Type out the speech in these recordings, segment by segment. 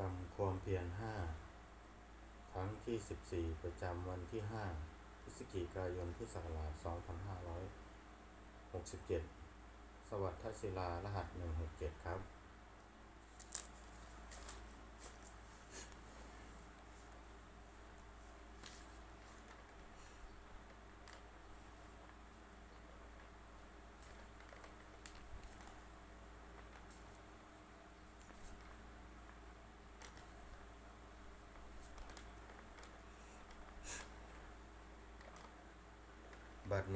รรมความเพียรห้าครั้งที่สิบสี่ประจำวันที่ห้าพฤศจิกายนพุทธศักราชสองพันห้าร้อยหกสิบเจ็ดสวัสดิ์ศิลารหัสหนึ่งหกเจ็ดครับ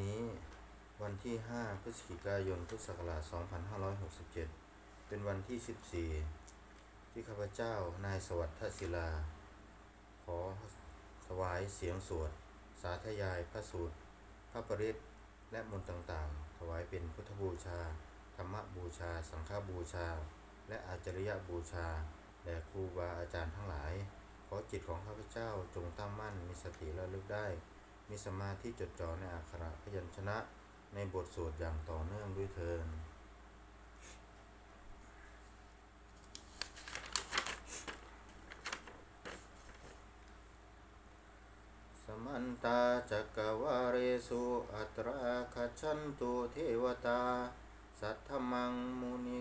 นี้วันที่ 5 พฤศจิกายน พุทธศักราช 2567 เป็นวันที่ 14 ที่ข้าพเจ้านายสวัสดิ์ศิลา ขอถวายเสียงสวด สาธยายพระสูตร พระปริตและมนต์ต่างๆ ถวายเป็นพุทธบูชา ธรรมบูชา สังฆบูชา และอาจริยบูชาแด่ครูบาอาจารย์ทั้งหลาย ขอจิตของข้าพเจ้าจงตั้งมั่นมีสติระลึกได้ มีสมาธิจดจ่อในอักขระพยัญชนะในบทสวดอย่างต่อเนื่องด้วยเทินสมันตาจักกวาเรสุอัตราคชันตุเทวตา สัทธมังมุนิ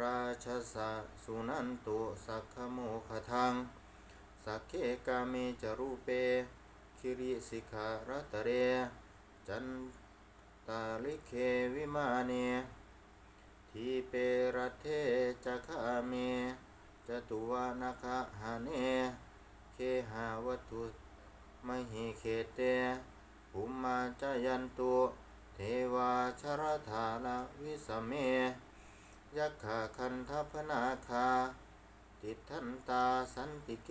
ราชสะสุนันตุสักขโมขทัง สักเคกามิจรูเป คิริสิกขารัตเร จันตาลิเควิมาเนทีเปรตเทจักขาเมจตุวานาคหาเน เคหาวัตุมหิเคเตภูมมาจายันตุเทวาชรธานาวิสเม ยักขาคันทัพนาคา ติทันตาสันติเก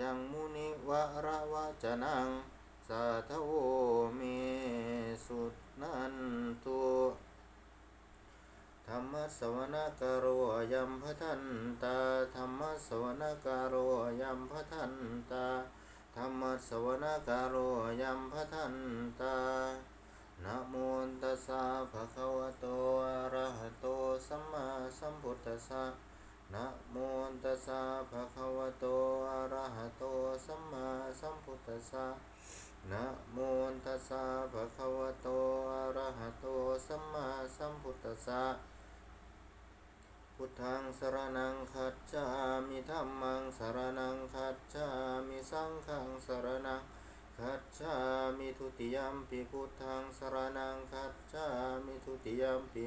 ยังมุนิวะระวะจนัง สาทโวเมสุนันตุธรรมสวนกโรยัมพทันตาธรรมสวนกโรยัมพทันตาธรรมสวนกโรยัมพทันตานะโมตัสสะภะคะวะโตอะระหะโตสัมมาสัมพุทธัสสะ นะโมตัสสะภะคะวะโต อะระหะโต สัมมาสัมพุทธัสสะนะโมตัสสะภะคะวะโต อะระหะโต สัมมาสัมพุทธัสสะ พุทธังสรณังคัจฉามิธัมมังสรณังคัจฉามิสังฆังสรณังคัจฉามิทุติยัมปิพุทธังสรณังคัจฉามิทุติยัมปิ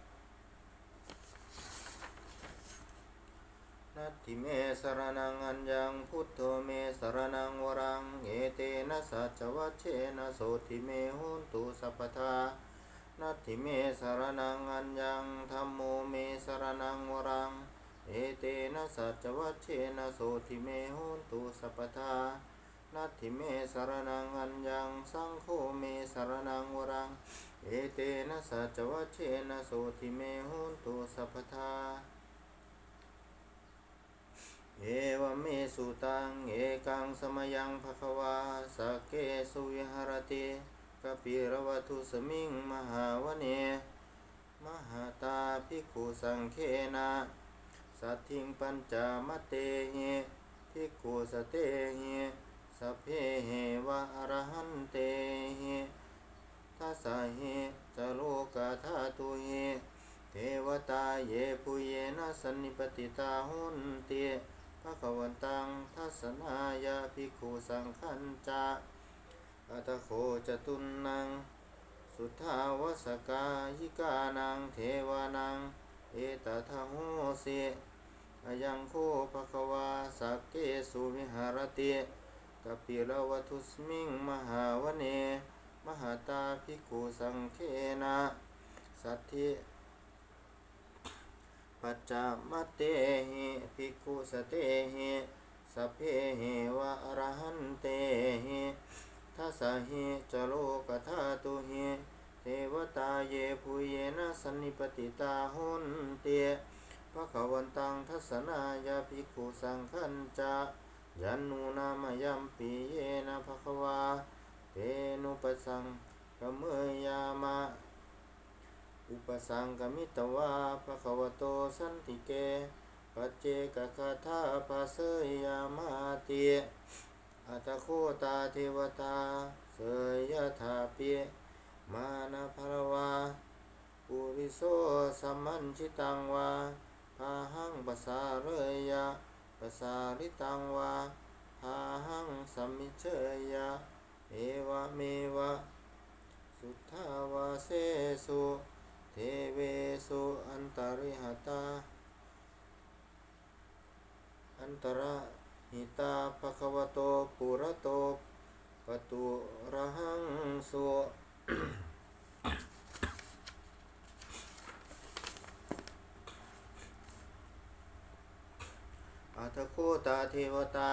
นัตถิเมสรณังอัญญังพุทโธเมสรณังวรังเอเตนะสัจวัชเชนะโสติเมหุนตุสัพพทานัตถิเมสรณังอัญญังธัมโมเมสรณังวรัง เอเตนะสัจวัชเชนะโสติเมหุนตุสัพพทานัตถิเมสรณังอัญญังสังโฆเมสรณังวรัง เอเตนะสัจวัชเชนะโสติเมหุนตุสัพพทา เอวเมสุตัง เอกังสมยังภควาสเกสุวิหารติกปิรวัตุสมิงมหาวเน มหาตาภิกขุสังเคนะสัทธิงปัญจมเตหิภิกขุสเตหิสัพเพเหวะอรหันเตหิทัสสะหิจโลกาธาตุหิเทวตาเยปุเยนะสันนิปติตาหุนติ ภะคะวันตังทัสสนายาภิกขุสังขันจะอัตโคจตุนนัง สุทธาวสกายิกานังเทวานัง เอตทะโหสิอายังโคภควาสักเกสุวิหารติกปิลวัตุสมิงมหาวเน มหาตาภิกขุสังเคนะ สัทธิ ปัจจามัตเตหิภิกขุสเตหิสัพเพเหวะอรหันเตหิทัสหิจโลกธาตุหิเทวตาเยปุเยนะสันนิปติตาหุนเตภะคะวันตังทัสสนายาภิกขุสังขันจะยันนูนามยัมปีเยนะภะควาเตนุปสังกเมยามะ อุปสังกมิตวาภะคะวะโตสันติเก ปัจเจกคาถาภาเสยยามาติอัตโคตาเทวตา เสยยถาเปิมานาภรวาปุริโสสัมมันชิตังวาพาหังปัสาเรยยะปัสาริตังวาพาหังสัมมิเชยะเอวะเมวะ สุทธาวาเสสุ เทเวสุอันตริหตา อันตระหิตาภควโตปุระโตปตุระหังสุอัตโคตาเทวตา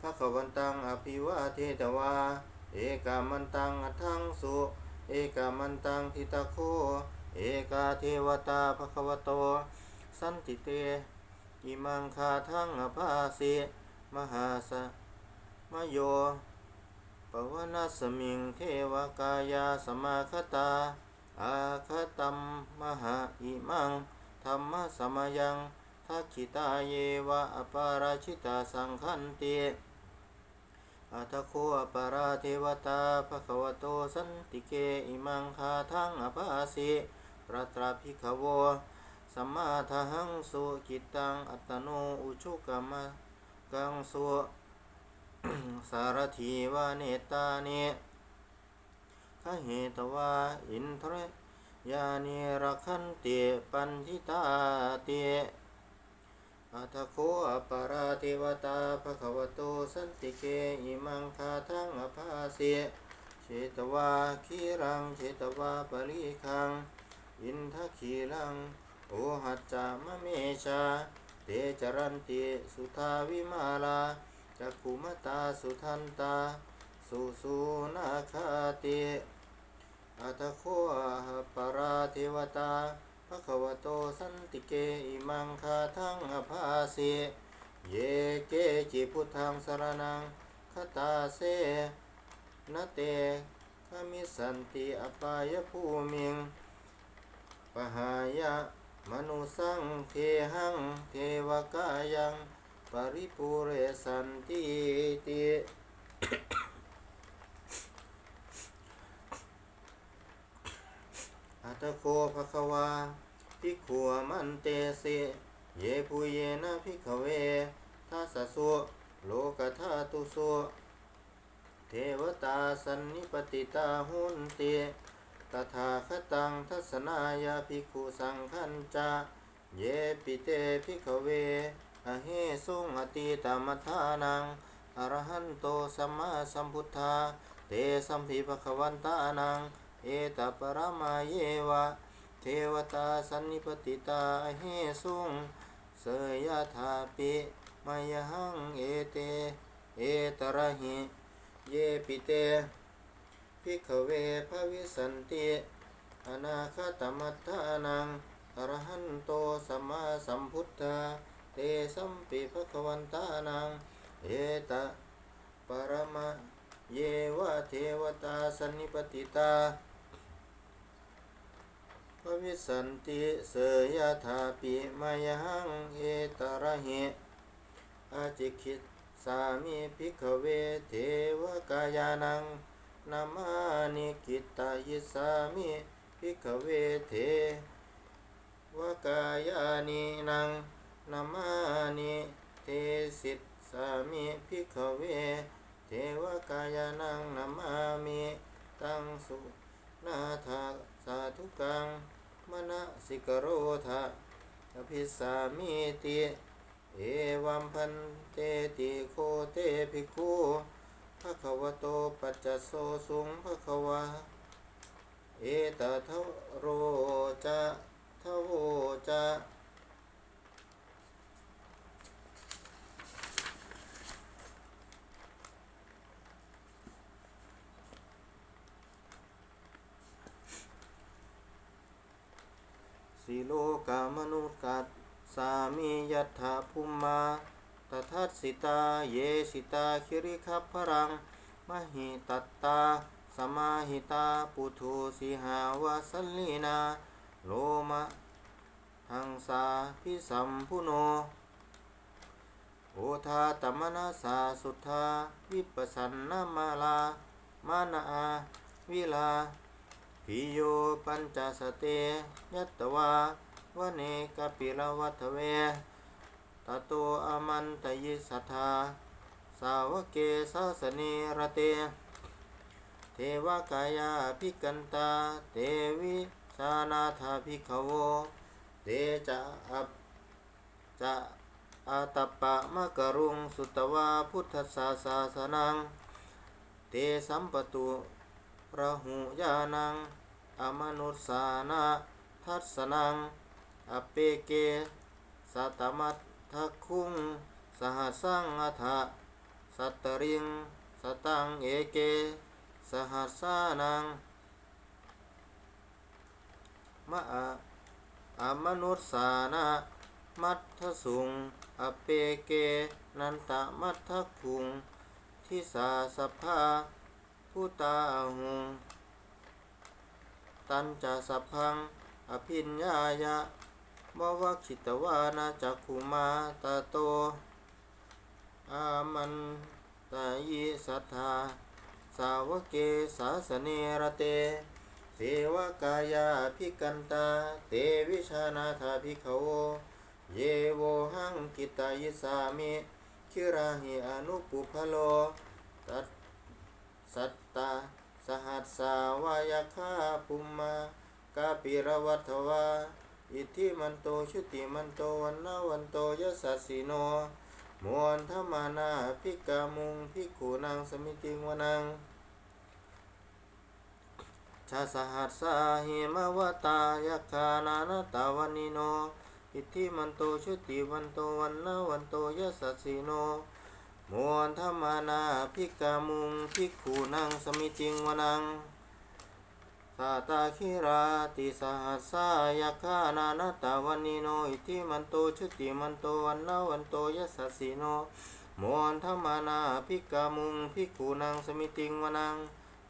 ภควันตังอภิวาเทตวา เอกามันตังอัทังสุ เอกามันตังทิตาโค เอกาเทวตาภควโต สันติเต อิมังคาทังอภาสิมหาสะมโยปวนาสมิงเทวกายาสมาคตา อาคตัมมหาอิมังธรรมสมยังทักขิตาเยวะอปาราชิตาสังคันติอัตโคอปาราเทวตาภควโตสันติเกอิมังคาทังอภาสิ รัตราภิกขโวสัมมาทหังสุกิตังอัตโนอุชุกรรมะกังสุสารถีวาเนตานิขเหตวาอินทรยานิรักันติปันทิตาติอัตโคอปาราเทวตาภควโตสันติเกอิมังคาทังอภาสิเชตวาคีรังเชตวาปริคัง อินทคีรัง โอหัจจามเมชา เตจรันติสุทาวิมาลาจักขุมตาสุทันตา สุสุนาคาติอัตโคปาราเทวตาภควโตสันติเกอิมังคาทังอภาสิเยเกจิพุทธังสารนังคตาเสนเตขมิสันติอปายภูมิง ปหายะมนุสังเทหังเทวกายัง ปริปุเรสันติติอัตโคภควาภิกขัวมันเตสิเยปุเยนะภิกขเวทัสสุโลกธาตุสุเทวตาสันนิปติตาหุนเต ตถาคตังทัศนายาภิกขุสังขันจาเยปิเตภิกขเวอเหสุงอติตามัทานังอรหันโตสัมมาสัมพุทธา เตสัมภิภควันตานัง เอตปรมาเยวะ เทวตาสันนิปติตาอเหสุงเสยยถาปิมายหังเอเต เอตระหิ เยปิเต ภิกขเวภวิสันติอนาคตมัตถานังอรหันโตสัมมาสัมพุทธาเตสัมปิภควันตานังเอตะปรมะเยวะเทวตาสันนิปติตาภวิสันติเสยถาปิมายหังเอตระหิอาจิคิตสามิภิกเวเทวกายานัง นามานิกิตายิสามิภิกขเวเทวกายานินังนามานิเทสิตสามิภิกขเว เทวกายานังนามามิตังสุนาทาสาธุกังมณสิกโรธาอภิสามิติ เอวัมพันเตติโคเตภิกขุ ภะคะวะโตปัจจโสสุงภะคะวะ เอตทะโรจะทะโวจะสิโลกามนุกัสสามียัตถาภูมมา ตทัสสิตา เยสิตา คิริคัพพรัง มหิตัตตา สมาหิตา ปุถุสิหาวาสลีนา โลมะ หังสาพิสัมพุโน โอทาตมนาสาสุทธาวิปัสสันนามาลา มานาอา วิลาพิโยปัญจสเต ยัตวาวเนกปิลวัตเว ตโตอมันตยิสัทธา สาวกเกสาสเนรเต เทวกายาภิกันตาเตวิสานาธาภิกขโว เตจะอัปจะอาตปะมะกรุงสุตวาพุทธศาสาสนัง เตสัมปตุระหุญานัง อมนุสานาทัสสนัง อเปเกสัตมัต ทักคุงสหสังอัฐะสัตตริง สตังเอเก สหัสานัง มะอะอมนุสสานามัทธสุง อเปเก นันตะมัทธคุง ทิสาสภาพุตาหุง ตันจะสัพพัง อภิญญายะ บวคิตวานาจักขุมาตาโต อามันตายิสัทธา สาวกเกสาสเนรเตเทวกายาภิกันตา เตวิชานาธาภิกขโวเยโวหังกิตายิสามิคิราหิอนุปุพโล ตัสสัตตา สหัสสาวายคาปุมมากาปิรวัตวา อิทธิมันโตชุติมันโตวันนาวันโตยสัสสิโนมวนธรรมานาภิกามุงภิกขุนางสมิติงวนังชาสหัสสาหิมาวตายคานานตาวันิโน อิทธิมันโตชุติวันโตวันนาวันโตยสัสสิโนมวนธรรมานาภิกามุงภิกขุนางสมิติงวนัง สาตาคิราติสหัสสายคานานาตาวันนิโนอิทิมันโตชุติมันโตวันนาวันโตยสัสสิโนมวนธรรมานาภิกามุงภิกขุนางสมิติงวนัง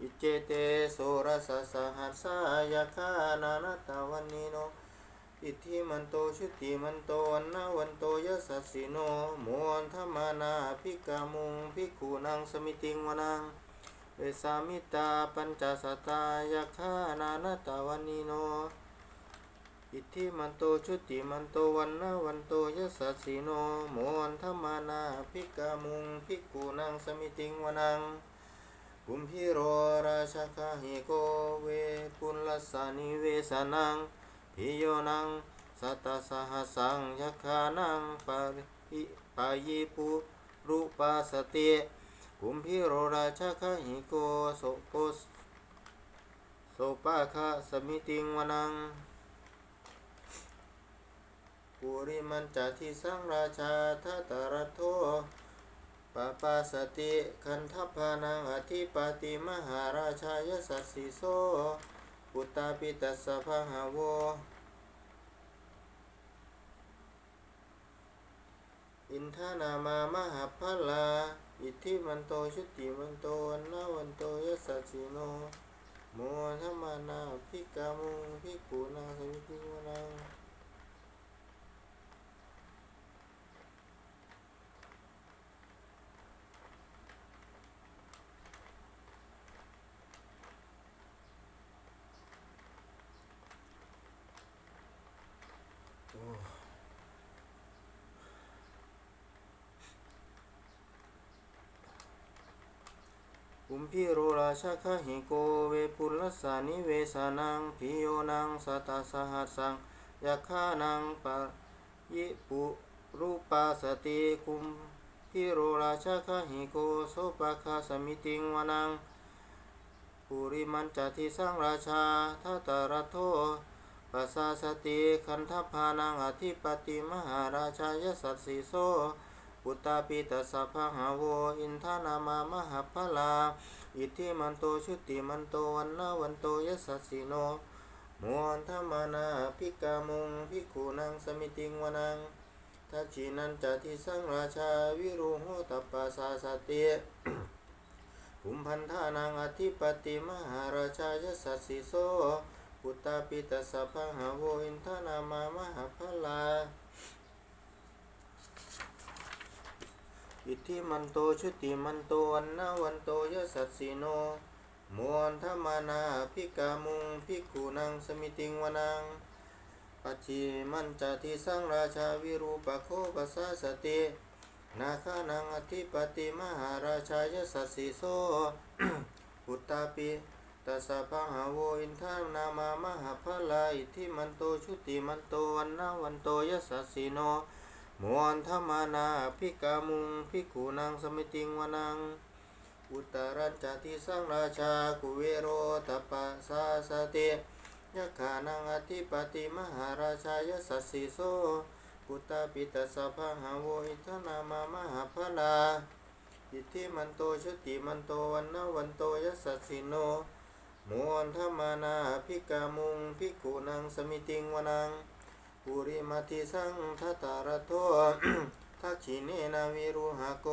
อิเจเตโสรสสหัสสายคานานาตาวันนิโนอิทธิมันโตชุติมันโตวันนาวันโตยสัสสิโนมวนธรรมานาภิกามุงภิกขุนางสมิติงวนัง เวสามิตาปัญจสตายคานานาตาวันนิโน อิทธิมันโตชุติมันโตวันนาวันโตยสัสสิโนโมนธรรมานาภิกามุงภิกขุนางสมิติงวนังกุมพิโรราชคาหิโกเวปุลสานิเวสนังพิโยนังสัตตสหสังยคานังปาริปายิปุรุปัสสติ กุมพิโรราชคาหิโกโสโปสโสปาคะสมิติงวนังปุริมันจาทิสังราชาทัตรโทปปาสติคันทัพานังอธิปติมหาราชายสัสสิโสปุตตาปิตัสสะพังหาโว อินทานามามหาพลา อิทธิมันโตชุติมันโตอันนาวันโตยสัสิโนโมธรรมานาภิกามุงภิกขุนาสมิติวนัง พิโรราชคหิโกเวปุลสานิเวสานังพิโยนังสัตตสหัสสังยคานังปะยิปุรูปัสสติกุมพิโรราชคหิโกโสปะคาสมิติงวนังปุริมันจติสังราชาทัตรโทปัสสาสติคันทพานังอธิปติมหาราชายสัสสิโส ปุตตาปิตสสะภะหาโวอินทานามามหาพลา อิทธิมันโตชุติมันโตวันนาวันโตยสัสสิโนมวนธรรมานาภิกามุงภิกขุนังสมิติงวนังทักขีนันจะทิสังราชาวิรุโหตัปปาสาสติภูมิพันธานังอธิปติมหาราชายสัสสิโสปุตตาปิตสสะพังหาโวอินทนามามหาพลา อิทธิมันโตชุติมันโตวันนาวันโตยสัสสิโนมวนธรรมานาภิกามุงภิกขุนังสมิติงวนังปัจฉิมันจติสังราชาวิรูปโคปัสสะสตินาคานังอธิปติมหาราชายสัสสิโสปุตตาปิตัสสะพะหาโวอินทานามามหาพลาอิทธิมันโตชุติมันโตวันนาวันโตยสัสสิโน มวนธรรมานาภิกามุงภิกขุนังสมิติงวนัง อุตรัญจติสังราชากุเวโรตปะสาสติยะขานังอธิปติมหาราชายสัสสิโสปุตาปิตสะพะหาโวอิทนามามหาพลาอิทธิมันโตชุติมันโตวันนาวันโตยสัสสิโนมวนธรรมานาภิกามุงภิกขุนังสมิติงวนัง ปุริมาทิสังทตารโททักขิเนนาวิรุหโก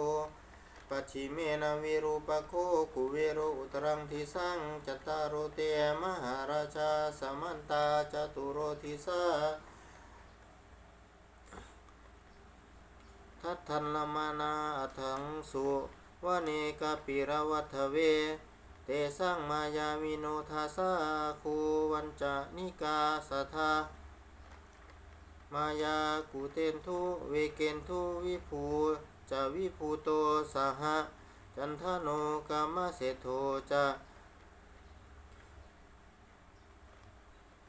ปัจฉิเมนาวิรูปโคกุเวโรอุตรังทิสังจัตตารโรเตมหาราชาสมันตาจตุโรทิสาทัตทันลมานาอัถังสุวเนกปิรวัฏเว เตสังมายามิโนทาสาคูวันจะนิกาสัทธา มายากุเตนทุเวเกนทุวิภูจะวิภูโตสหะจันทโนกามเสโทจะ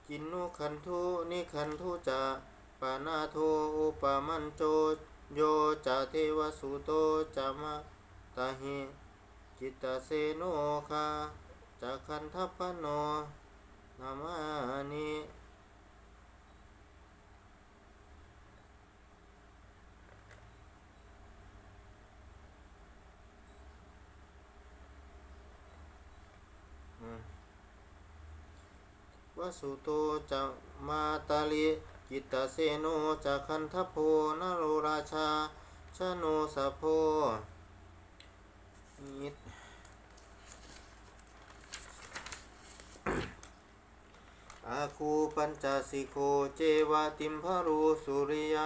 กินนุขันทุนิขันทุจะปานาโทอุปมันโจโยจะเทวสุโตจะมะตาหิจิตตเสโนคาจะคันทัพพโนนามานิ วสุโตจะมาตาลิกิตตเสโนจะคันทโพนโรราชาชโนสะโพนิดอาคูปัญจสิโคเจวะติมพารุสุริย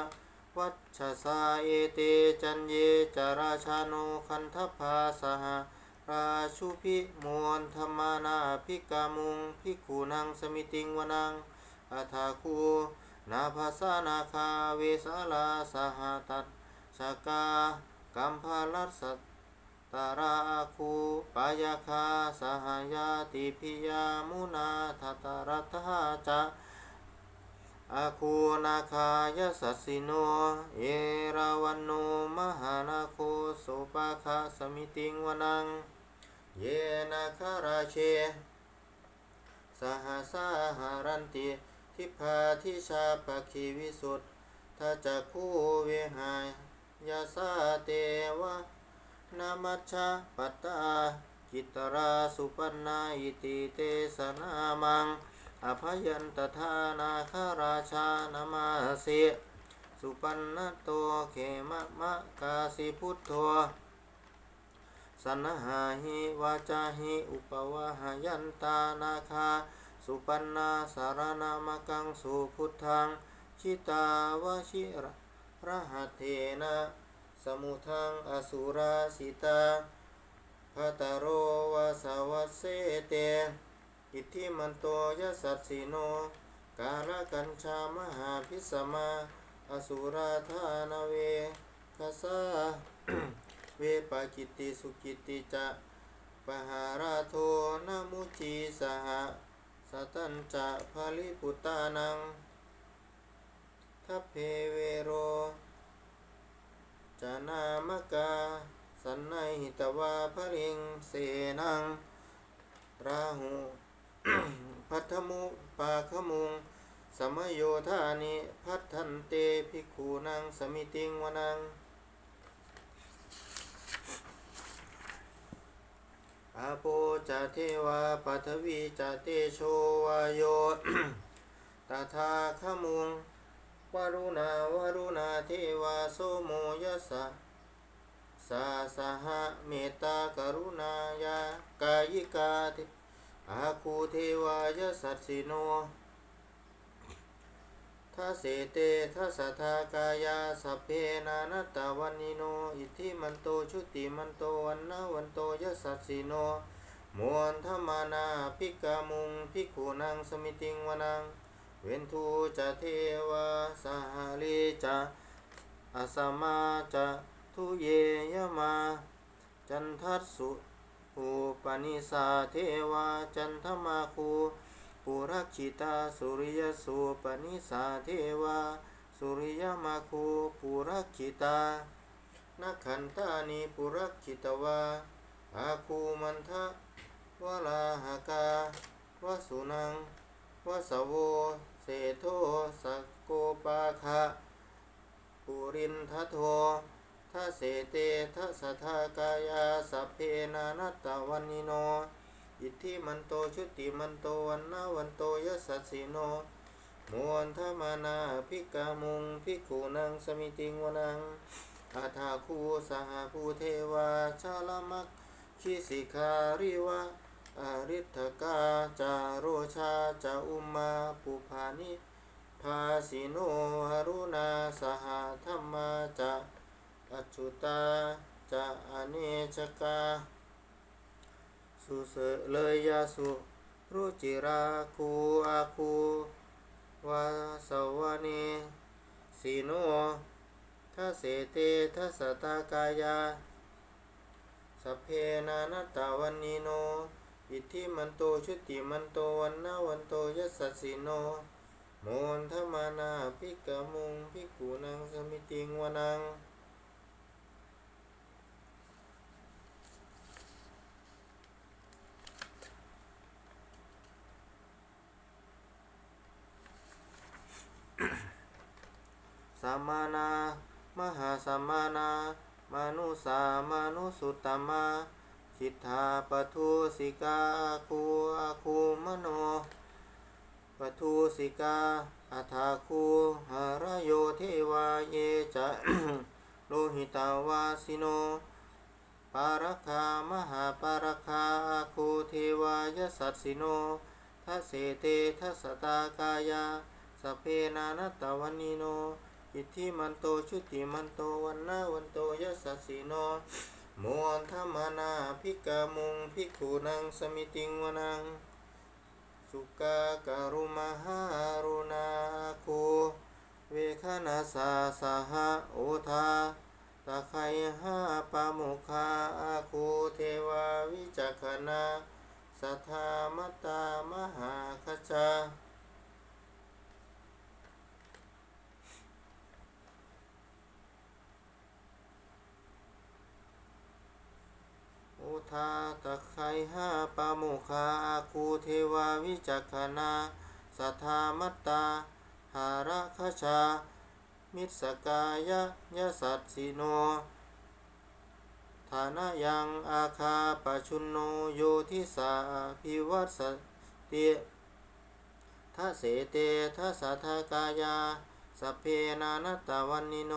วัชสาเอเตจันเยจาราชาโนคันทพาสหา ราชุพิมวนธรรมานาภิกามุงภิขุนังสมิติงวนังอัฏฐาคูนาภาสานาคาเวสาลาสหตัตชกากัมพาลัสตตาราคูปายาคาสหายาติพิยามุนาทัตรัตหาจะอาคูนาคายสัสสิโน เอราวันโนมหานาโคสุปาคาสมิติงวนัง เยนาคาราเช สหสาหารันติ ทิพาทิชาปคีวิสุทธาจักคูเวหายยาสาเตวะนามัชชาปัตตาจิตราสุปันนาอิติเตสนามัง อภยันตทานาคาราชานามาเสสุปันนโตเขมะมะกาสิพุทโธ สนหาหิวาจาหิอุปวาหายันตานาคา สุปันนาสารนามกังสุพุทธัง ชิตาวชิระระหัตเถนะสมุทังอสุราสิตาพะตโรวาสวัสเสเต อิทธิมันโตยสัสสิโน กาลกัญชามหาพิสมา อสุราธานเวคสา เวปากิติสุกิติจะปหาราโทนมุจีสหสตันจะภาลิปุตานังทัพเพเวโรจานามกา สันนหิตวาภริงเสนัง ราหูพัทธมุปาขมุง สมโยธานิ พัทันเตภิกขุนังสมิติงวนัง อาโปจาเทวาปัทวีจาเตโชวาโยตถาคมุงวารุณาวารุณาเทวาโสโมยสสะสาสหะเมตตากรุณายากายิกาเทอาคูเทวายสัตสิโน ทัสเสเตทัสสะทากายาสัพเพนานตตวันิโน อิทธิมันโตชุติมันโตวันนาวันโตยสัสสิโนมวนธรรมานาภิกามุงภิกขุนังสมิติงวนัง เวนทูจะเทวาสหาลิจะอาสมาจะทุเยยมา จันทัสสุอุปนิสาเทวาจันทมาคู ปุรักขิตาสุริยสุปนิสาเทวา สุริยมาคูปุรักขิตานักขันตานิปุรักขิตวาอาคูมันทะวลาหากาวสุนังวสโวเศโทสกโกปาคะปุรินทโททัสเสเตทัสทากายาสัพเพนานัตตวันนิโน อิทธิมันโตชุติมันโตวันนาวันโตยสัสสิโนมวนธมานาภิกามุงภิกขุนังสมิติงวนังอาทาคูสหภูเทวาชาลมักคิสิคาริวะอริทกาจาโรชาจาอุมาปุภานิภาสิโนหรุณาสหธรรมาจะอัจจุตาจะอเนชกา สุเสเลยยาสุรุจิราคูอาคูวาสวานีสีโนทัสเสเตทัสตากายาสเพนานัตตาวันนีโน อิทธิมันโตชุติมันโตวันนาวันโตยสสสสิโนโมนทมานาภิกมุงภิกขุนังสมิติงวนัง สัมมานา มหาสัมมานา มนุสามานุสุตตมะคิทธาปทุสิกาคูอาคูมโนปทุสิกาอัฏฐาคูหารโยเทวาเยจะโลหิตาวาสิโน ปารัคามหาปารัคาคูเทวายสัสสิโนทัเสเตทัสตากายา สเพนานตวันนิโน อิทธิมันโตชุติมันโตวันนาวันโตยัสสสสิโนมวนธรรมนาภิกกามุงภิกขุนังสมิติงวนัง สุกาการุมหารุณาคูเวคนาสาสหะโอทาตะไคห้าปามุคาอาคูเทวาวิจักขณาสัทธามตามหาคจา อุ ทาตะไคห้าปามุคาอาคูเทวาวิจักขณาสัทธามัตตา หาระคชา มิสกายะยะสัตสิโนฐานะยังอาคาปชุนโนโยทิสาพิวัตสติทัสเสเตทัสสะทากายาสเพนานตตวันนิโน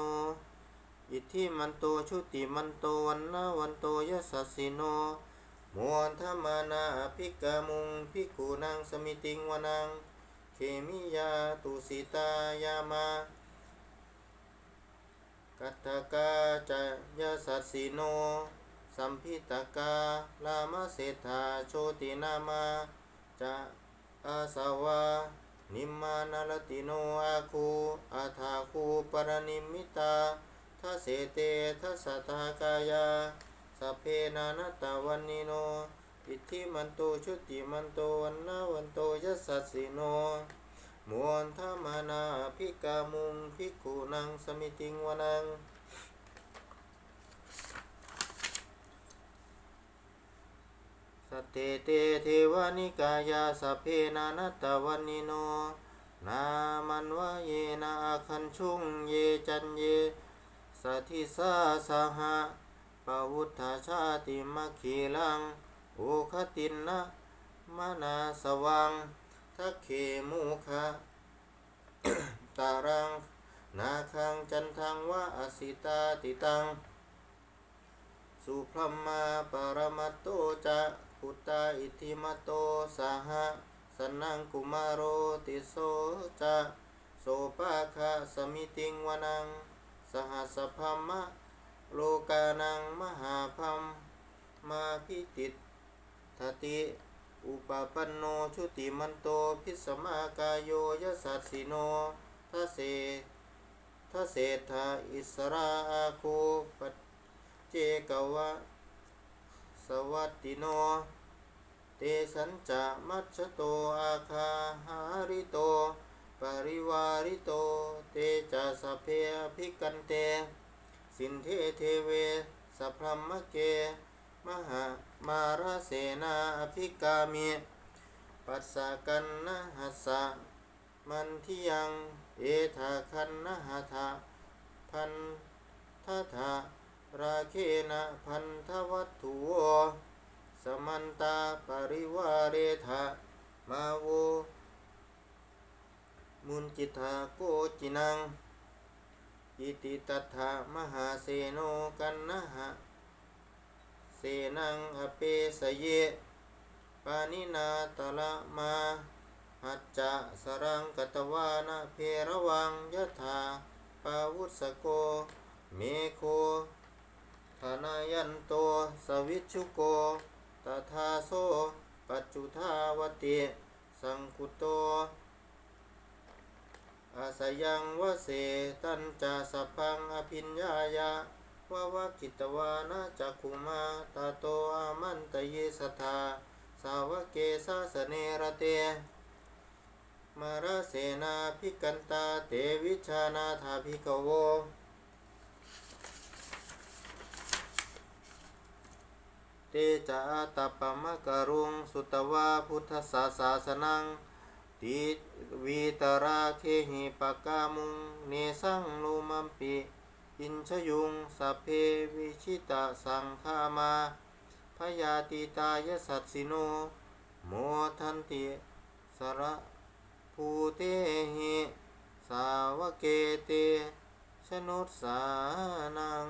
อิทธิมันโตชุติมันโตวันนาวันโตยสัสสิโนมวนธรรมานาภิกามุงภิกขุนังสมิติงวนัง เคมิยาตุสิตายามากัตถกาจะยสัสสิโน สัมพิตกาลามเศรษฐาโชตินามาจะอาสาวานิมมานารติโนอาคูอาทาคูปรนิมิตา ทสเสเตทัสสะทากายาสเพนานตาวันนิโน อิทธิมันโตชุติมันโตวันนาวันโตยัสสสสิโนมวนธรรมานาภิกามุงภิกขุนังสมิติงวนังสเตเตเทวานิกายาสเพนานัตาวันนิโน นามันวะเยนาอาคันชุงเยจันเย สัทธิสาสหะปวุฒาชาติมัคคีลังโอคตินนะมานาสวังทักเขมุคะตารัง นาคังจันทังวะอสิตาติตัง สุพรหมาปรมัตโตจะพุตตาอิทิมัตโตสหะสนังกุมารโรติโสจะโสปาคะสมิติงวนัง สหัสพัมมะโลกานังมหาพัมมาพิติตทติอุปปันโนชุติมันโตพิสมากายโยยสัสสิโนทเสทเศรษฐาอิสราอาโคปเจกวะสวัตติโน เตสัญจะมัชโตอาคาหาริโต ปริวาริโต เตจะสเพอภิกันเต สินเทเทเวสัพพมะเก มหามาราเสนาอภิกามิปัสสะกันนะหัสสะมันทิยัง เอธาคันนะหัทะพันทธะราเคนะพันธวัตถุโวสมันตาปริวาเรธะมาโว มุนจิตาโกจินังอิติตัทธะมหาเสโนกันนะหะเสนังอเปสเยปานินาตละมาหัจจะสรังกตวานะเพระวังยะถาปาวุสโก เมโคธนายันโต สวิชุโกตถาโซปัจจุทาวติ สังคุโต อาสยังวเสตันจะสัพพังอภิญญายาวาวะกิตวานะจักขุมาตาโตอามันตเยสทธาสาวกเกสาสเนระเตมาราเสนาภิกันตาเตวิชานาถาภิกโวเตจาตปมะกรุงสุตวาพุทธศาสาสนัง ติวีตราเคหิปกามุงเนสังโลมัมปิ อินชยุงสัพเพวิชิตาสังฆามาพยาติตายสัตสิโน โมทันติสระภูเตหิสาวเกเต ชนุสานัง